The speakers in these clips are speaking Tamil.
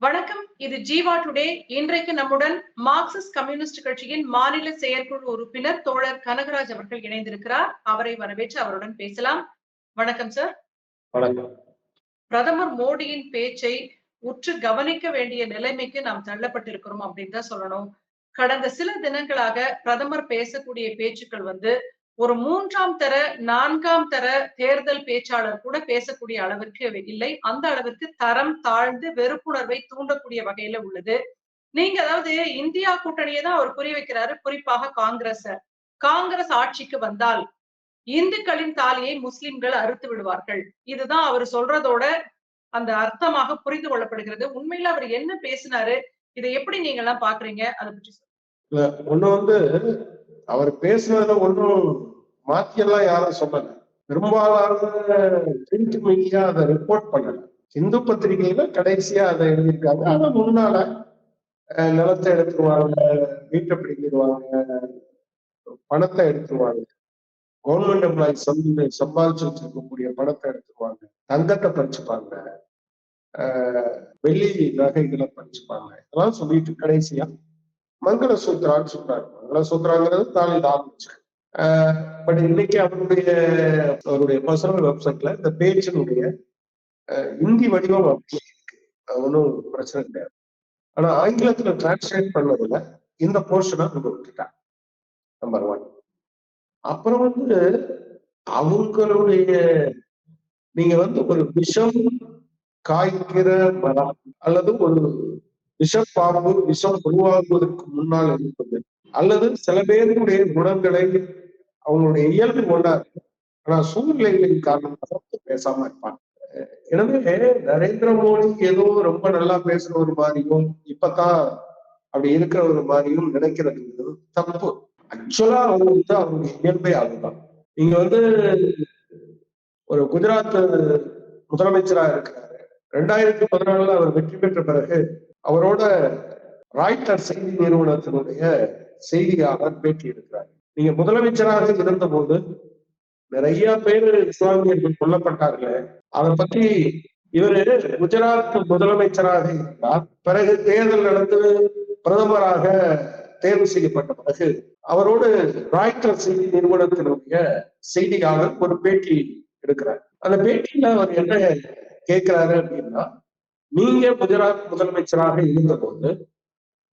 வணக்கம். இது ஜீவா டுடே இன்றைக்கு நம்முடன் மார்க்சிஸ்ட் கம்யூனிஸ்ட் கட்சியின் மாநில செயற்குழு உறுப்பினர் தோழர் கனகராஜ் அவர்கள் இணைந்திருக்கிறார். அவரை வரவேற்று அவருடன் பேசலாம். வணக்கம் சார் வணக்கம். பிரதமர் மோடியின் பேச்சை உற்று கவனிக்க வேண்டிய நிலைமைக்கு நாம் தள்ளப்பட்டிருக்கிறோம் அப்படின்னு தான் சொல்லணும். கடந்த சில தினங்களாக பிரதமர் பேசக்கூடிய பேச்சுக்கள் வந்து ஒரு மூன்றாம் தர நான்காம் தர தேர்தல் பேச்சாளர் கூட பேசக்கூடிய அளவிற்கு இல்லை. அந்த அளவிற்கு தரம் தாழ்ந்து வெறுப்புணர்வை தூண்டக்கூடிய வகையில உள்ளது. நீங்க அதாவது இந்தியா கூட்டணியை தான் அவர் புரிய வைக்கிறாரு குறிப்பாக காங்கிரஸ. காங்கிரஸ் ஆட்சிக்கு வந்தால் இந்துக்களின் தாலியை முஸ்லிம்கள் அறுத்து விடுவார்கள். இதுதான் அவர் சொல்றதோட அந்த அர்த்தமாக புரிந்து கொள்ளப்படுகிறது. உண்மையில அவர் என்ன பேசினாரு? இதை எப்படி நீங்க எல்லாம் பாக்குறீங்க? அதை பற்றி சொல்லுங்க. ஒண்ணு வந்து அவர் பேசுனதுல ஒன்றும் மாத்தியெல்லாம் யாரும் சொல்லல. பெரும்பாலான பிரிண்ட் மீடியா அதை ரிப்போர்ட் பண்ணல. இந்து பத்திரிகையில கடைசியா அதை எழுதியிருக்காங்க. ஆனா முன்னால அஹ், நிலத்தை எடுத்துருவாங்க வீட்டை பிடிக்கிடுவாங்க பணத்தை எடுத்துருவாங்க. கவர்மெண்ட் எம்ப்ளாயிஸ் வந்து சம்பாதிச்சு வச்சிருக்கக்கூடிய பணத்தை எடுத்துருவாங்க. தங்கத்தை பறிச்சுப்பாங்க. வெள்ளி நகைகளை பறிச்சுப்பாங்க. இதெல்லாம் சொல்லிட்டு கடைசியா மங்களசூத்ரான்னு சொல்றாரு. மங்களசூத்ராங்கிறது தாலி ஆரம்பிச்சு பட் இன்னைக்கு அவருடைய அவருடைய பர்சனல் வெப்சைட்ல இந்த பேச்சினுடைய இந்தி வடிவம் அப்படியே இருக்கு. ஒன்றும் பிரச்சனை கிடையாது. ஆனா ஆங்கிலத்துல டிரான்ஸ்லேட் பண்ணதுல இந்த போர்ஷனை நம்ம விட்டுட்டாங்க. நம்பர் ஒன் அப்புறம் வந்து அவங்களுடைய நீங்க வந்து ஒரு விஷம் காய்க்கிற மரம் அல்லது ஒரு விஷப்பாம்பு விஷம் உருவாகுவதற்கு முன்னால் இருப்பது. அல்லது சில பேருடைய குணங்களை அவங்களுடைய இயல்பு கொண்டார் ஆனா சூழ்நிலைகளின் காரணமாக பேசாம இருப்பாங்க. எனவே நரேந்திர மோடி ஏதோ ரொம்ப நல்லா பேசுற ஒரு மாதிரியும் இப்பதான் அப்படி இருக்கிற ஒரு மாதிரியும் நினைக்கிறது தப்பு. ஆக்சுவலா அவங்க வந்து இயல்பே அதுதான். நீங்க வந்து ஒரு குஜராத் முதலமைச்சரா இருக்கிறாரு ரெண்டாயிரத்தி பதினாலுல அவர் வெற்றி பெற்ற பிறகு அவரோட ராய்டர் செய்தி நிறுவனத்தினுடைய செய்தியாளர் பேட்டி எடுக்கிறார் நீங்க முதலமைச்சராக இருந்தபோது நிறைய பேர் இஸ்லாமியர்கள் கொல்லப்பட்டார்கள் அதை பத்தி இவரு குஜராத் முதலமைச்சராக இருந்தார். பிறகு தேர்தல் நடந்து பிரதமராக தேர்வு செய்யப்பட்ட பிறகு அவரோடு ராய்டர் செய்தி நிறுவனத்தினுடைய செய்தியாளர் ஒரு பேட்டி எடுக்கிறார். அந்த பேட்டியில அவர் என்ன கேட்கிறாரு அப்படின்னா நீங்க குஜராத் முதலமைச்சராக இருந்தபோது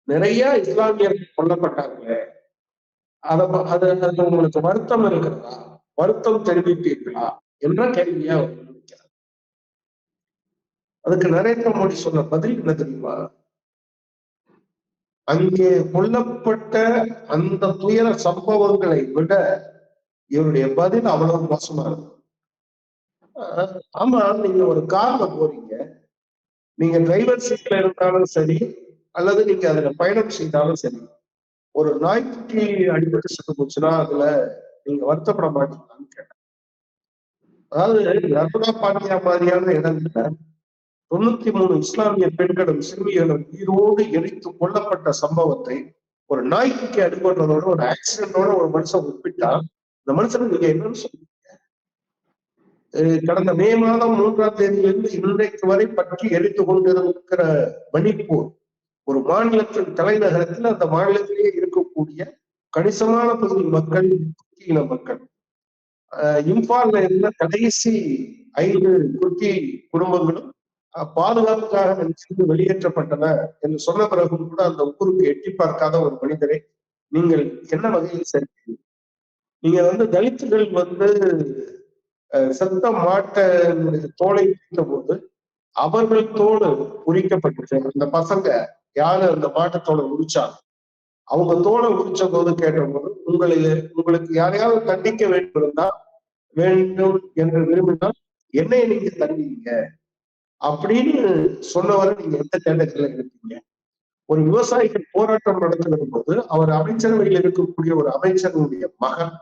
நிறைய இஸ்லாமியர்கள் கொல்லப்பட்டார்களே. அத அது உங்களுக்கு வருத்தம் இருக்கிறதா? வருத்தம் தெரிவிப்பீர்களா? என்ற கேள்வியா அதுக்கு நரேந்திர மோடி சொன்ன பதில் என்ன தெரியுமா? அங்கே கொல்லப்பட்ட அந்த துயர சம்பவங்களை விட இவருடைய பதில் அவ்வளவு மோசமா இருக்கு. ஆஹ் ஆமா நீங்க ஒரு கார்ல போறீங்க. நீங்க டிரைவர் சீட்ல இருந்தாலும் சரி அல்லது நீங்க அதுல பயணம் செய்தாலும் சரி ஒரு நாய்க்குட்டி அடிபட்டு செத்து போச்சுன்னா அதுல நீங்க வருத்தப்பட மாட்டீங்களான்னு கேட்டேன். அதாவது நர்மதா பாண்டியா மாதிரியான இடங்கள்ல தொண்ணூத்தி மூணு இஸ்லாமிய பெண்களும் சிறுமிகளும் உயிரோடு எரித்து கொல்லப்பட்ட சம்பவத்தை ஒரு நாய்க்குட்டி அடிபடுறதோட ஒரு ஆக்சிடென்டோட ஒரு மனுஷன் ஒப்பிட்டா இந்த மனுஷனுக்கு நீங்க என்னன்னு சொல்லுங்க. கடந்த மே மாதம் மூன்றாம் தேதியிலிருந்து இன்றைக்கு வரை பற்றி எரித்து கொண்டிருக்கிற மணிப்பூர் ஒரு மாநிலத்தின் தலைநகரத்தில் அந்த மாநிலத்திலேயே இருக்கக்கூடிய கணிசமான பகுதி மக்கள் இன மக்கள். இம்பால்ல இருந்த கடைசி ஐந்து குர்த்தி குடும்பங்களும் பாதுகாப்புக்காக சென்று வெளியேற்றப்பட்டன என்று சொன்ன பிறகும் கூட அந்த ஊருக்கு எட்டி பார்க்காத ஒரு மனிதரை நீங்கள் என்ன வகையில் சரி நீங்க வந்து தலித்துகள் வந்து செத்த மாட்ட தோலை பிடித்த போது அவர்கள் தோடு உரிக்கப்பட்டுச்சு அந்த பசங்க யாரு அந்த மாட்டத்தோட உரிச்சாங்க? அவங்க தோலை உரிச்ச போது கேட்டபோது உங்களில் உங்களுக்கு யாரையாவது தண்டிக்க வேண்டும் இருந்தா வேண்டும் என்று விரும்பினால் என்னைய நீங்க தண்டிங்க. அப்படின்னு சொன்னவரை நீங்க எந்த தேட்டத்துல இருப்பீங்க ஒரு விவசாயிகள் போராட்டம் நடத்துகிற போது அவர் அமைச்சரவையில் இருக்கக்கூடிய ஒரு அமைச்சருடைய மகன்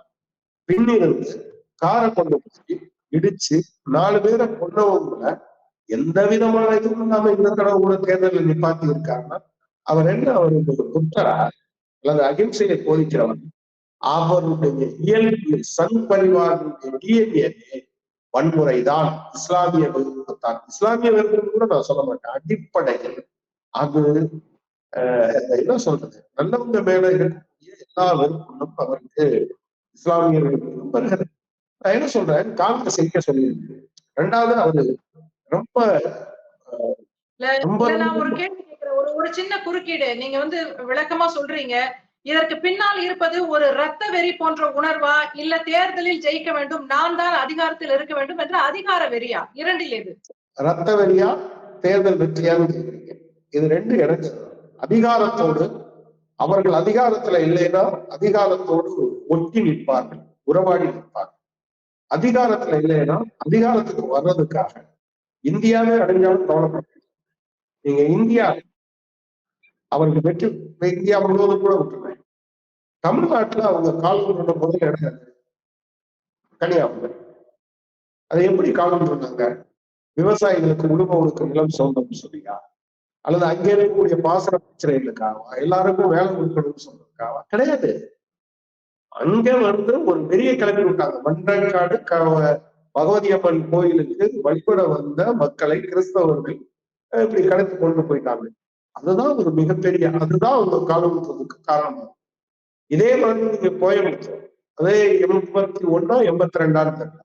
பின்னிருந்து காரை கொண்டு போய் இடிச்சு நாலு பேரை கொண்டவங்கள எந்த விதமான இதுவும் இல்லாம இந்த தடவை கூட தேர்தலில் நிப்பாத்தி இருக்காருன்னா அவர் என்ன அவர் ஒரு புத்தரா அல்லது அகிம்சையை போதிக்கிறவர் அவருடைய இயல்பு சங் பரிவாரனுடைய டிஎன்ஏ வன்முறைதான். இஸ்லாமிய வெறுப்புத்தான் இஸ்லாமிய வெறுப்பு கூட நான் சொல்ல மாட்டேன். அடிப்படையில் அது அஹ், என்ன சொல்றது? நல்லவங்க மேல இருக்கக்கூடிய எல்லா வெறுப்புகளும் அவருக்கு இஸ்லாமியர்களுக்கு வருகிறது நான் என்ன சொல்றேன்? காங்கிரஸ் எங்க சொல்லியிருக்கு ரெண்டாவது அவரு ரொம்ப ஒரு கேள்வி கேட்கிறேன் ஒரு ஒரு சின்ன குறுக்கீடு. நீங்க வந்து விளக்கமா சொல்றீங்க. இதற்கு பின்னால் இருப்பது ஒரு ரத்த வெறி போன்ற உணர்வா? இல்ல தேர்தலில் ஜெயிக்க வேண்டும். நான் தான் அதிகாரத்தில் இருக்க வேண்டும் என்ற அதிகார வெறியா? இரண்டில் எது? ரத்த வெறியா தேர்தல் வெற்றியான்னு இது ரெண்டு எனக்கு அதிகாரத்தோடு அவர்கள் அதிகாரத்துல இல்லைன்னா அதிகாரத்தோடு ஒட்டி நிற்பார்கள். உறவாடி நிற்பார்கள். அதிகாரத்துல இல்லைன்னா அதிகாரத்துக்கு வர்றதுக்காக இந்தியாவே அடைஞ்சாலும் கவலைப்பட நீங்க இந்தியா அவருக்கு வெற்றி இந்தியா முழுவதும் கூட விட்டுருவேன் தமிழ்நாட்டுல அவங்க கால்கொண்ட முதல் இடம் கன்னியாகுமரி. அதை எப்படி கால் கொண்டிருந்தாங்க விவசாயிகளுக்கு உழுபவனுக்கு நிலம் சொந்தம்னு சொல்லியா? அல்லது அங்கே இருக்கக்கூடிய பாசன பிரச்சனைகளுக்காகவா? எல்லாருக்கும் வேலை கொடுக்கணும்னு சொல்றதுக்காகவா கிடையாது. அங்க வந்து ஒரு பெரிய கிளப்பி விட்டாங்க. மன்றக்காடு க- பகவதி அம்மன் கோயிலுக்கு வழிபட வந்த மக்களை கிறிஸ்தவர்கள் இப்படி கடத்தி கொண்டு போயிட்டாங்க. அதுதான் ஒரு மிகப்பெரிய அதுதான் அவங்க காலத்துக்கு காரணம். இதே மாதிரி நீங்க கோயம்புத்தூர். அதே எண்பத்தி ஒன்னா எண்பத்தி ரெண்டாம் தெரியல.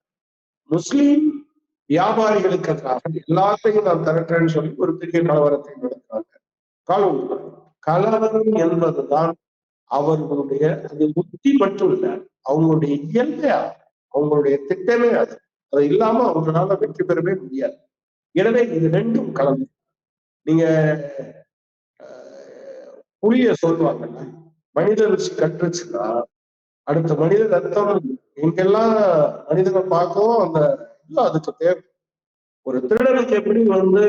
முஸ்லீம் வியாபாரிகளுக்கு எல்லாத்தையும் நான் திரட்டுறேன்னு சொல்லி ஒரு பெரிய கலவரத்தை நடத்துறாங்க. காலம் கலவரம் என்பதுதான் அவர்களுடைய அது புத்தி மட்டும் இல்ல அவங்களுடைய இயல்பே அவங்களுடைய திட்டமே அது. அது இல்லாம அவங்களால வெற்றி பெறவே முடியாது. எனவே இது ரெண்டும் கலந்து. நீங்க புளிய புலிய சொல்லுவாங்கல்ல மனித ருசி கற்றுச்சுன்னா அடுத்த மனித ரத்தம் எங்கெல்லாம் மனிதனை பார்க்கவும் அந்த அதுக்கு தேவை. ஒரு திருடனுக்கு எப்படி வந்து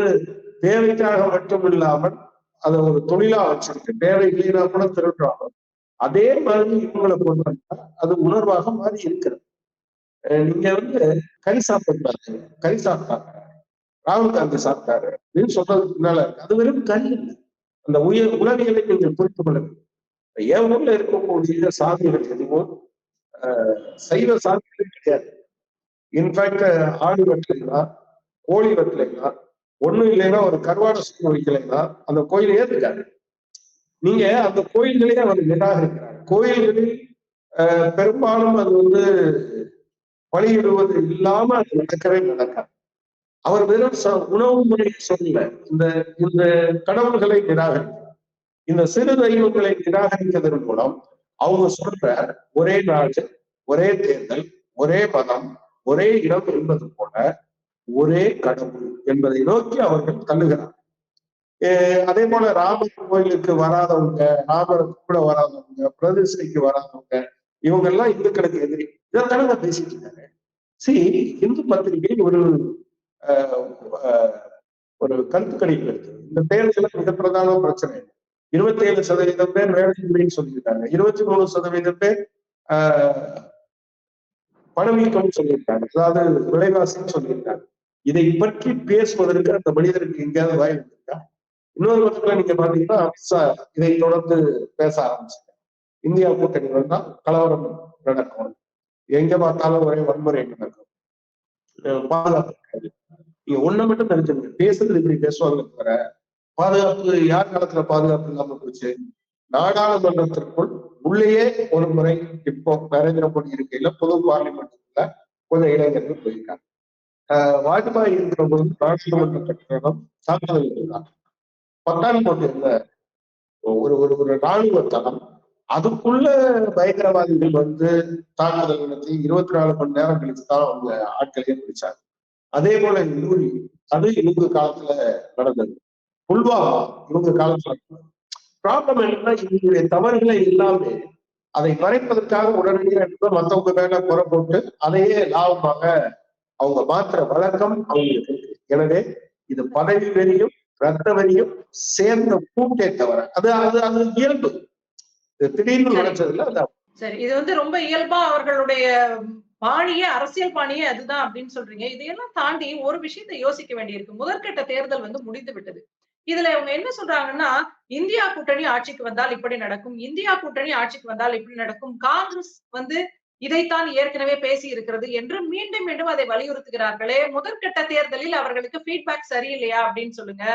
தேவைக்காக மட்டும் இல்லாமல் அதை ஒரு தொழிலா வச்சிருக்கு தேவை இல்லைன்னா கூட திருடுறாங்க அதே மாதிரி இவங்களை கொண்டு வந்தா அது உணர்வாக மாறி இருக்கிறது. நீங்க வந்து கறி சாப்பிட்டாரு கறி சாப்பிட்டாங்க ராகுல் காந்தி சாப்பிட்டாரு அப்படின்னு சொல்றதுக்கு பின்னால அது வெறும் கறி இல்லை. அந்த உயர் உளவியலை நீங்கள் புரிந்து கொள்ள வேண்டும். என் ஊர்ல இருக்கக்கூடிய சாமிகள் எதுவும் சைவ சாமிகளே கிடையாது. இன்ஃபேக்ட் ஆடு வெட்டலைன்னா கோழி வெட்டலைன்னா ஒண்ணும் இல்லைன்னா ஒரு கருவாடு சுத்தம் வைக்கலைன்னா அந்த கோயில் ஏத்துக்காது நீங்க அந்த கோயில்களே அவர் நிராகரிக்கிறார் கோயில்களில் அஹ், பெரும்பாலும் அது வந்து பலியிடுவது இல்லாம அது நடக்கவே நடக்காது. அவர் வெறும் ச- உணவு முறையை சொல்ல இந்த இந்த கடவுள்களை நிராகரிக்கிறார். இந்த சிறு தெய்வங்களை நிராகரிப்பதன் மூலம் அவங்க சொல்ற ஒரே நாடு ஒரே தேர்தல் ஒரே மதம் ஒரே இடம் என்பது போல ஒரே கடவுள் என்பதை நோக்கி அவர்கள் தள்ளுகிறார். அதே போல ராமர் கோயிலுக்கு வராதவங்க ராமர் கூட வராதவங்க பிரதிஷ்டைக்கு வராதவங்க இவங்க எல்லாம் இந்துக்களுக்கு எதிரி. இதைத்தானே நான் பேசிட்டு இருக்காங்க. சரி இந்து பத்திரிகை ஒரு அஹ், அஹ், ஒரு கருத்து கணிப்பு இருக்கு. இந்த தேர்தலில் மிக பிரதான பிரச்சனை இருபத்தி ஏழு சதவீதம் பேர் வேலையின்மைன்னு சொல்லியிருக்காங்க. இருபத்தி மூணு சதவீதம் பேர் ஆஹ், சொல்லியிருக்காங்க. அதாவது விலைவாசின்னு சொல்லியிருக்காங்க. இதை பற்றி பேசுவதற்கு அந்த மனிதருக்கு எங்கேயாவது வாய்ப்பு இன்னொரு பக்கத்துல நீங்க பாத்தீங்கன்னா அமித்ஷா இதை தொடர்ந்து பேச ஆரம்பிச்சாங்க இந்தியா கூட்டணி வந்தா கலவரம் நடக்கும். எங்க பார்த்தாலும் ஒரே வன்முறை நடக்கும். பாதுகாப்பு நீங்க ஒண்ணு மட்டும் தெரிஞ்சுங்க பேசுறது இப்படி பேசுவாங்க தவிர பாதுகாப்பு யார் காலத்துல பாதுகாப்பு இல்லாம போச்சு? நாடாளுமன்றத்திற்குள் உள்ளேயே ஒரு முறை இப்போ நரேந்திர மோடி இருக்கையில பொது பார்லிமெண்ட்ல கொஞ்சம் இளைஞர்கள் போயிருக்காங்க. ஆஹ் வாஜ்பாய் இருக்கிற போது நாடாளுமன்ற கட்டணம் தாக்குதல் இருந்தாங்க பத்தான்கோட்டை இருந்த ஒரு ஒரு ஒரு ராணுவ தளம். அதுக்குள்ள பயங்கரவாதிகள் வந்து தாக்குதல் நடத்தி இருபத்தி நாலு மணி நேரம் கழித்து தான் அவங்க ஆட்களையும் பிடிச்சாங்க. அதே போல யூரி அது இவங்க காலத்துல நடந்தது. புல்வாமா இவங்க காலத்துல ப்ராப்ளம் என்னன்னா இவங்களுடைய தவறுகளை எல்லாமே அதை மறைப்பதற்காக உடனடியாக எடுத்து மத்தவங்க மேல குறை போட்டு அதையே லாபமாக அவங்க மாத்திர வழக்கம் அவங்களுக்கு இருக்கு. எனவே இது பதவி வெறியும் ரத்த வரியும் சேர்ந்த கூட்டே தவிர அது அது அது இயல்பு. திடீர்னு நடந்ததுல அது சரி இது வந்து ரொம்ப இயல்பா அவர்களுடைய பாணியே அரசியல் பாணியே அதுதான் அப்படின்னு சொல்றீங்க. இதையெல்லாம் தாண்டி ஒரு விஷயத்தை யோசிக்க வேண்டியிருக்கு. முதற்கட்ட தேர்தல் வந்து முடிந்து விட்டது. இதுல இவங்க என்ன சொல்றாங்கன்னா இந்தியா கூட்டணி ஆட்சிக்கு வந்தால் இப்படி நடக்கும் இந்தியா கூட்டணி ஆட்சிக்கு வந்தால் இப்படி நடக்கும் காங்கிரஸ் வந்து இதைத்தான் ஏற்கனவே பேசி இருக்கிறது என்று மீண்டும் மீண்டும் அதை வலியுறுத்துகிறார்களே. முதற்கட்ட தேர்தலில் அவர்களுக்கு ஃபீட்பேக் சரியில்லையா அப்படின்னு சொல்லுங்க.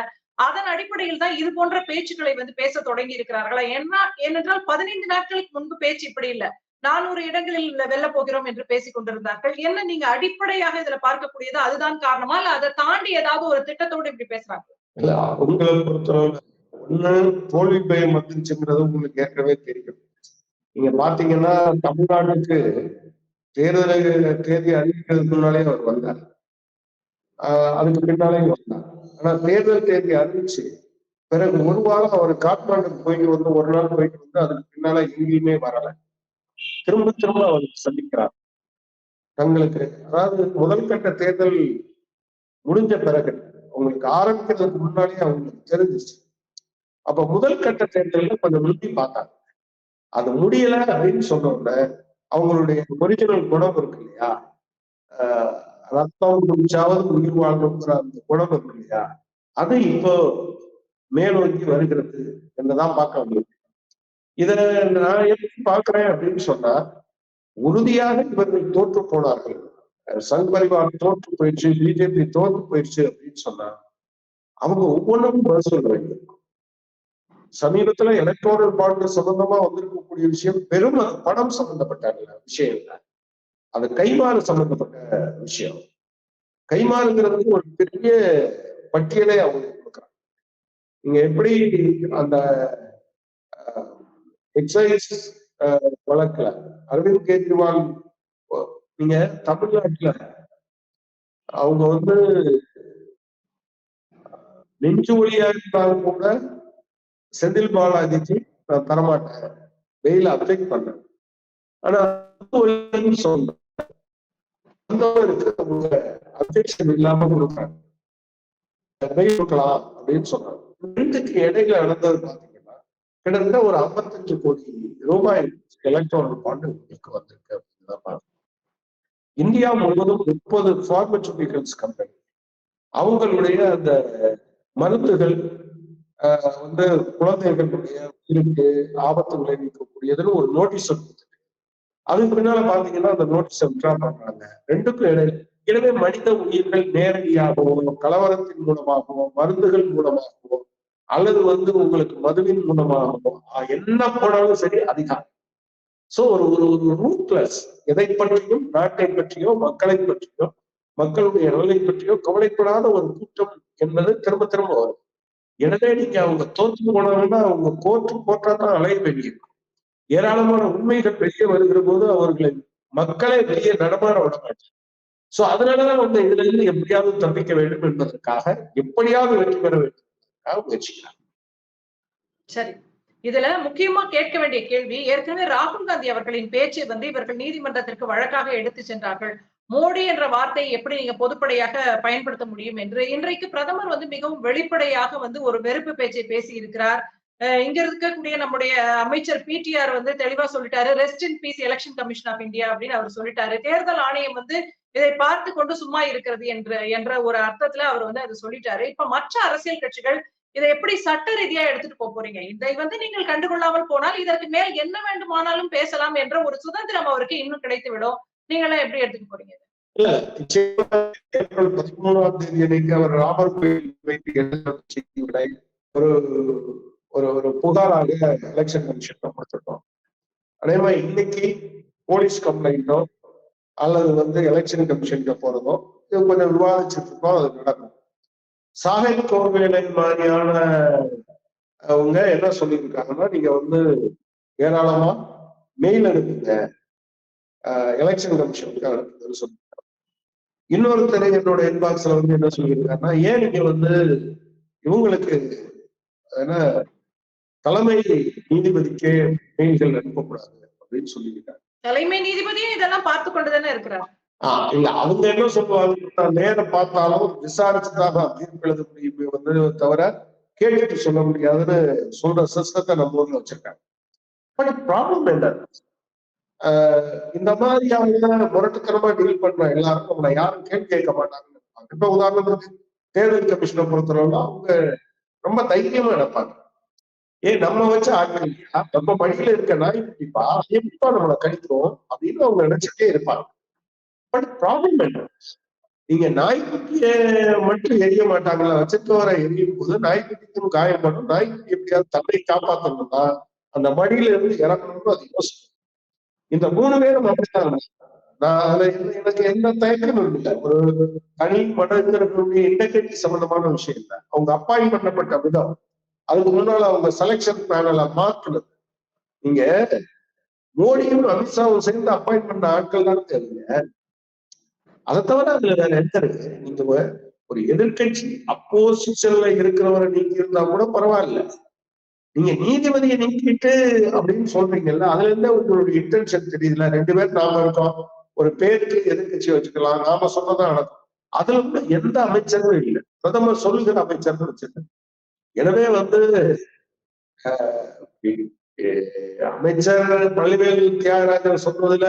அதன் அடிப்படையில் தான் இது போன்ற பேச்சுக்களை வந்து பேச தொடங்கி இருக்கிறார்களா? ஏன்னா ஏனென்றால் பதினைந்து நாட்களுக்கு முன்பு பேச்சு இப்படி இல்ல. நானூறு இடங்களில் வெல்ல போகிறோம் என்று பேசிக் கொண்டிருந்தார்கள். என்ன நீங்க அடிப்படையாக இதுல பார்க்கக்கூடியது அதுதான் காரணமா? இல்ல அதை தாண்டி ஏதாவது ஒரு திட்டத்தோடு இப்படி பேசுறாங்க? இல்ல அவங்களை பொறுத்தவரை ஒண்ணு தோல்வி பயம் வந்துச்சுங்கிறது உங்களுக்கு ஏற்கனவே தெரியும். நீங்க பாத்தீங்கன்னா தமிழ்நாட்டுக்கு தேர்தல் தேதி அறிவிக்கிறதுக்கு முன்னாலே அவர் வந்தார். ஆஹ் அதுக்கு பின்னாலேயும் வந்தார். ஆனா தேர்தல் தேதி அறிவிச்சு பிறகு ஒரு வாரம் அவர் காட்மாண்டுக்கு போயிட்டு வந்து ஒரு நாள் போயிட்டு வந்து அதுக்கு பின்னால எங்கேயுமே வரல. திரும்ப திரும்ப அவர் சந்திக்கிறார். தங்களுக்கு அதாவது முதல் கட்ட தேர்தல் முடிஞ்ச பிறகு உங்களுக்கு ஆரம்பிக்கிறதுக்கு முன்னாடியே அவங்களுக்கு தெரிஞ்சிச்சு. அப்ப முதல் கட்ட தேர்தலில் கொஞ்சம் விரும்பி பார்த்தாங்க. அது முடியல அப்படின்னு சொன்னோம்ல அவங்களுடைய ஒரிஜினல் குணம் இருக்கு இல்லையா? ஆஹ் ரத்தம் குடிச்சாவது உயிர் வாழணுங்கிற அந்த குணம் இருக்கு இல்லையா? அது இப்போ மேலோங்கி வருகிறது என்றுதான் பார்க்க முடியும். இத நான் எப்படி பார்க்கிறேன் அப்படின்னு சொன்னா உறுதியாக இவர்கள் தோற்று போனார்கள். சங் பரிவார் தோற்று போயிடுச்சு பிஜேபி தோற்று போயிடுச்சு அப்படின்னு சொன்னா அவங்க ஒவ்வொன்றும் பதில் சொல்ல வேண்டியிருக்கும் சமீபத்துல எலக்ட்ரானல் பாண்டு சம்பந்தமா வந்திருக்கக்கூடிய விஷயம் பெரும் பணம் சம்பந்தப்பட்ட விஷயம் இல்லை. அது கைமாறு சம்பந்தப்பட்ட விஷயம். கைமாறுங்கிறது ஒரு பெரிய பட்டியலை அவங்க கொடுக்குறாங்க. நீங்க எப்படி அந்த எக்ஸைஸ் வழக்குல அரவிந்த் கெஜ்ரிவால் நீங்க தமிழ்நாட்டுல அவங்க வந்து நெஞ்சு வழியா இருந்தாலும் கூட செந்தில் பாலாஜிக்கு நான் தரமாட்டேன் வெயில அப்டேட் பண்ணேன் ஆனா சொன்னேன் அப்டேஷன் இல்லாம கொடுக்குறாங்க கொடுக்கலாம் அப்படின்னு சொன்னாங்க. ரெண்டுக்கு இடையில நடந்தது பாத்தீங்கன்னா கிட்டத்தட்ட ஒரு ஐம்பத்தஞ்சு கோடி ரூபாய் எலக்ட்ரானிக் பாண்டு உங்களுக்கு வந்திருக்கு அப்படின்னு இந்தியா முழுவதும் முப்பது பார்மசூட்டிகல்ஸ் கம்பெனி அவங்களுடைய அந்த மருந்துகள் வந்து குழந்தைகளுடைய உயிருக்கு ஆபத்து விளைவிக்கக்கூடியதுன்னு ஒரு நோட்டீஸ் கொடுத்துட்டு அதுக்கு பின்னால பாத்தீங்கன்னா அந்த நோட்டீஸ் விட்ரா பண்றாங்க. ரெண்டுக்கும் இடையில எனவே மனித உயிர்கள் நேரடியாகவோ கலவரத்தின் மூலமாகவோ மருந்துகள் மூலமாகவோ அல்லது வந்து உங்களுக்கு மதுவின் மூலமாகவோ என்ன போனாலும் சரி அதிகாரம். சோ ஒரு ஒரு ஒரு ரூட்லெஸ் எதை பற்றியும் நாட்டை பற்றியோ மக்களை பற்றியோ மக்களுடைய நலனை பற்றியோ கவலைப்படாத ஒரு கூட்டம் என்பது திரும்ப திரும்ப வரும். எனவே நீங்க அவங்க தோற்று போனாங்கன்னா அவங்க கோர்ட்டு கோர்ட்டா தான் அலைய வேண்டியிருக்கும் ஏராளமான உண்மைகள் வெளியே வருகிற போது அவர்களை மக்களை வெளியே நடமாட விட மாட்டாங்க சோ அதனாலதான் வந்து இதுல இருந்து எப்படியாவது தப்பிக்க வேண்டும் என்பதற்காக எப்படியாவது வெற்றி பெற வேண்டும் என்பதற்காக முயற்சிக்கிறாங்க. சரி. இதுல முக்கியமா கேட்க வேண்டிய கேள்வி ஏற்கனவே ராகுல் காந்தி அவர்களின் பேச்சை வந்து இவர்கள் நீதிமன்றத்திற்கு வழக்காக எடுத்து சென்றார்கள். மோடி என்ற வார்த்தையை எப்படி நீங்க பொதுப்படையாக பயன்படுத்த முடியும் என்று இன்றைக்கு பிரதமர் வந்து மிகவும் வெளிப்படையாக வந்து ஒரு வெறுப்பு பேச்சை பேசி இருக்கிறார் இங்க இருக்கக்கூடிய நம்முடைய அமைச்சர் பிடிஆர் வந்து தெளிவா சொல்லிட்டாரு. Rest in peace Election Commission of India அப்படின்னு அவர் சொல்லிட்டாரு. தேர்தல் ஆணையம் வந்து இதை பார்த்து கொண்டு சும்மா இருக்கிறது என்ற என்ற ஒரு அர்த்தத்துல அவர் வந்து அதை சொல்லிட்டாரு. இப்ப மற்ற அரசியல் கட்சிகள் இதை எப்படி சட்ட ரீதியா எடுத்துட்டு போக போறீங்க? இதை வந்து நீங்கள் கண்டுகொள்ளாமல் போனால் இதற்கு மேல் என்ன வேண்டுமானாலும் பேசலாம் என்ற ஒரு சுதந்திரம் அவருக்கு இன்னும் கிடைத்து விடும் நீங்களாம் எப்படி எடுத்துக்க போறீங்க? இல்ல ஏப்ரல் பதிமூணாம் தேதி அன்னைக்கு அவர் ராமர் கோயில் வைத்து ஒரு ஒரு ஒரு புகாராக எலெக்ஷன் கமிஷன் கொடுத்துட்டோம் அதே மாதிரி இன்னைக்கு போலீஸ் கம்ப்ளைண்ட்டோ அல்லது வந்து எலெக்ஷன் கமிஷன் போறதோ இது கொஞ்சம் விவாதிச்சுட்டு இருக்கோம் அது நடக்கும். சாஹிப் கோவேலை மாதிரியான அவங்க என்ன சொல்லியிருக்காங்கன்னா நீங்க வந்து ஏராளமா மெயில் அனுப்புங்க. எலெக்ஷன் கமிஷனுக்கு அனுப்புங்கன்னு சொல்லியிருக்காங்க இன்னொருத்தர் என்னோட இன்பாக்ஸ்ல வந்து என்ன சொல்லியிருக்காருன்னா ஏன் நீங்க வந்து இவங்களுக்கு என்ன தலைமை நீதிபதிக்கே மெயில்கள் அனுப்பக்கூடாது அப்படின்னு சொல்லியிருக்காங்க தலைமை நீதிபதியும் இதெல்லாம் பார்த்து கொண்டுதானே இருக்கிறார்? ஆஹ் இல்ல அவங்க என்ன சொல்லுவாங்க நேரம் பார்த்தாலும் விசாரிச்சுதான் தீர்ப்பு எழுத முடியும் வந்து தவிர கேட்டுட்டு சொல்ல முடியாதுன்னு சொல்ற சிஸ்டத்தை நம்ம ஊர்ல வச்சிருக்காங்க. பட் ப்ராப்ளம் என்ன? இந்த மாதிரியான முரட்டுத்தனமா டீல் பண்ற எல்லாரும் நம்மளை யாரும் கேள்வி கேட்க மாட்டாங்கன்னு இப்ப உதாரணத்துக்கு தேர்தல் கமிஷனை பொறுத்தளவுல அவங்க ரொம்ப தைரியமா நடப்பாங்க ஏன் நம்ம வச்ச ஆட்கள் நம்ம மடியில இருக்க நாய் குட்டிப்பா எப்படிப்பா நம்மளை கடிக்கிறோம் அப்படின்னு அவங்க நினைச்சுட்டே இருப்பாங்க. பட் ப்ராப்ளம் என்ன? நீங்க நாய்க்குட்டிய மட்டும் எரிய மாட்டாங்களா? வச்சிருக்கவரை எரியும் போது நாய்க்குட்டிக்கும் காயப்படும் நாய்க்குட்டி எப்படியாவது தன்னை காப்பாத்தணும்னா அந்த மடியில இருந்து இறங்கணும்னு அது யோசிக்கும் இந்த மூணு பேரும் அப்படித்தான். நான் அதுல எனக்கு எந்த தயக்கமும் இல்லை. ஒரு தனி மடங்கிறவங்களுடைய இன்டெகிரிட்டி சம்பந்தமான விஷயம் இல்லை. அவங்க அப்பாயின் பண்ணப்பட்ட விதம். அதுக்கு முன்னால அவங்க செலெக்ஷன் பேனல மாத்துனது. நீங்க மோடியும் அமித்ஷாவும் சேர்ந்து அப்பாயின் பண்ண ஆட்கள் தான் தெரியுங்க அதை தவிர அதுல வேற என்ன இருக்கு நீங்க ஒரு எதிர்க்கட்சி அப்போசிஷன்ல இருக்கிறவரை நீங்க இருந்தா கூட பரவாயில்ல. நீங்க நீதிபதியை நீக்கிட்டு அப்படின்னு சொல்றீங்கல்ல அதுல இருந்தே உங்களுடைய இன்டென்ஷன் தெரியுதுல ரெண்டு பேர் நாம இருக்கோம். ஒரு பேருக்கு எதிர்கட்சி வச்சுக்கலாம். நாம சொன்னதான் நடக்கும். அதுல கூட எந்த அமைச்சரும் இல்லை. பிரதமர் சொல்லுகிற அமைச்சர் வச்சிருக்க எனவே வந்து அமைச்சர் பள்ளிவேல் தியாகராஜன் சொன்னதுல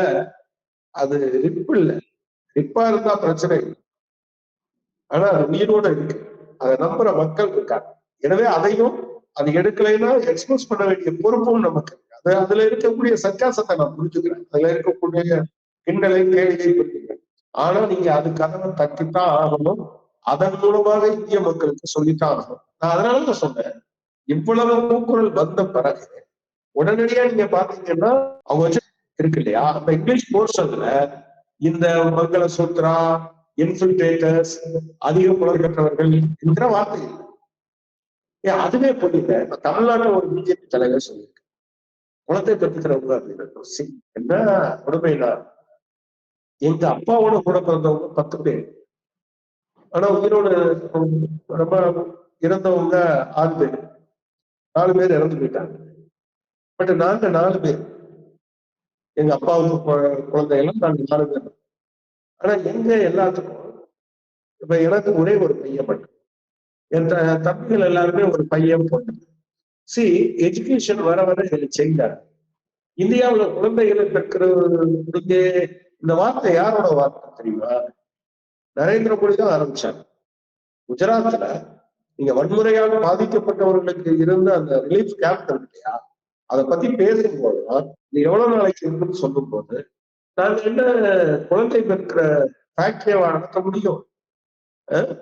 அது ரிப்பு இல்லை. ரிப்பா இருந்தா பிரச்சனை இல்லை. ஆனா அது உயிரோட இருக்கு. அதை நம்புற மக்கள் இருக்காங்க. எனவே அதையும் அது எடுக்கலைன்னா எக்ஸ்போஸ் பண்ண வேண்டிய பொறுப்பும் நமக்கு அது அதுல இருக்கக்கூடிய சர்க்காசத்தை நான் புரிஞ்சுக்கிறேன். அதுல இருக்கக்கூடிய கிண்டலை கேள்வியை புரிஞ்சுக்கிறேன் ஆனா நீங்க அது கதவை தட்டித்தான் ஆகணும். அதன் மூலமாக இந்திய மக்களுக்கு சொல்லித்தான் ஆகணும். நான் அதனால தான் சொன்னேன். இவ்வளவு மூக்குரல் வந்த பிறகு உடனடியா நீங்க பாத்தீங்கன்னா அவங்க வச்சு இருக்கு இல்லையா? அந்த இங்கிலீஷ் போர்ஷன்ல இந்த மங்கள சூத்ரா இன்ஃபில்ட்ரேட்டர்ஸ் அதிக புலர் என்கிற வார்த்தை இல்லை ஏன் அதுவே புரியல இப்ப தமிழ்நாட்டுல ஒரு பிஜேபி தலைவர் சொல்லியிருக்கு. குளத்தை பெற்றுக்கிறவங்க அப்படின்னு என்ன கொடுமைனா எங்க அப்பாவோட கூட பிறந்தவங்க பத்து பேர். ஆனா உயிரோட ரொம்ப இறந்தவங்க ஆறு பேர். நாலு பேர் இறந்து போயிட்டாங்க. பட் நாங்க நாலு பேர். எங்க அப்பாவுக்கு குழந்தைகளும் நாங்க நாலு பேர். ஆனா எங்க எல்லாத்துக்கும் இப்ப எனக்கு ஒரே ஒரு பையன் மட்டும். என் தம்பிகள் எல்லாருமே ஒரு பையன் பொண்ணு சி எஜுகேஷன் வர வர இதுல செய்தார் இந்தியாவுல குழந்தைகளை பெற்கிறது இந்த வார்த்தை யாரோட வார்த்தை தெரியுமா? நரேந்திர மோடி தான் ஆரம்பிச்சாங்க குஜராத்ல நீங்க வன்முறையால் பாதிக்கப்பட்டவர்களுக்கு இருந்த அந்த ரிலீஃப் கேம்ப் இல்லையா? அதை பத்தி பேசும்போது இது எவ்வளவு நாளைக்கு இருக்குன்னு சொல்லும் போது நாங்க என்ன குழந்தை பெற்கிற ஃபேக்டரியை நடத்த முடியும்?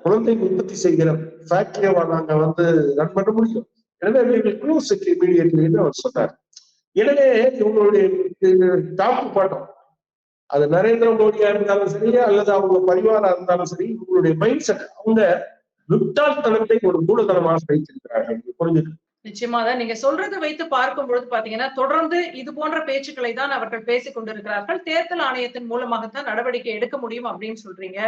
குழந்தை உற்பத்தி செய்கிற ஃபேக்டரியாவா நாங்க வந்து ரன் பண்ண முடியும். எனவே க்ளோஸ் இமீடியட்லின்னு அவர் சொன்னார். எனவே இவங்களுடைய டாப் பாட்டம். அது நரேந்திர மோடியா இருந்தாலும் சரி அல்லது அவங்க பரிவாரா இருந்தாலும் சரி இவங்களுடைய மைண்ட் செட் அவங்க முட்டாள்தனத்தை ஒரு மூலதனமாக வைத்திருக்கிறார்கள் புரிஞ்சுக்கணும் நிச்சயமாக நிச்சயமா தான் நீங்க சொல்றதை வைத்து பார்க்கும் பொழுது பாத்தீங்கன்னா தொடர்ந்து இது போன்ற பேச்சுக்களை தான் அவர்கள் பேசிக் கொண்டிருக்கிறார்கள். தேர்தல் ஆணையத்தின் மூலமாகத்தான் நடவடிக்கை எடுக்க முடியும் அப்படின்னு சொல்றீங்க.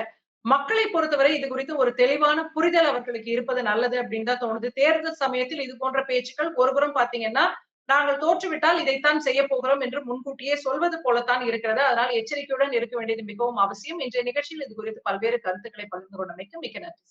மக்களை பொறுத்தவரை இது குறித்து ஒரு தெளிவான புரிதல் அவர்களுக்கு இருப்பது நல்லது அப்படின்னு தான் தோணுது. தேர்தல் சமயத்தில் இது போன்ற பேச்சுக்கள் ஒருபுறம் பாத்தீங்கன்னா நாங்கள் தோற்றுவிட்டால் இதைத்தான் செய்ய போகிறோம் என்று முன்கூட்டியே சொல்வது போலத்தான் இருக்கிறது. அதனால் எச்சரிக்கையுடன் இருக்க வேண்டியது மிகவும் அவசியம். இன்றைய நிகழ்ச்சியில் இது குறித்து பல்வேறு கருத்துக்களை பகிர்ந்து கொண்டமைக்கு மிக்க நன்றி.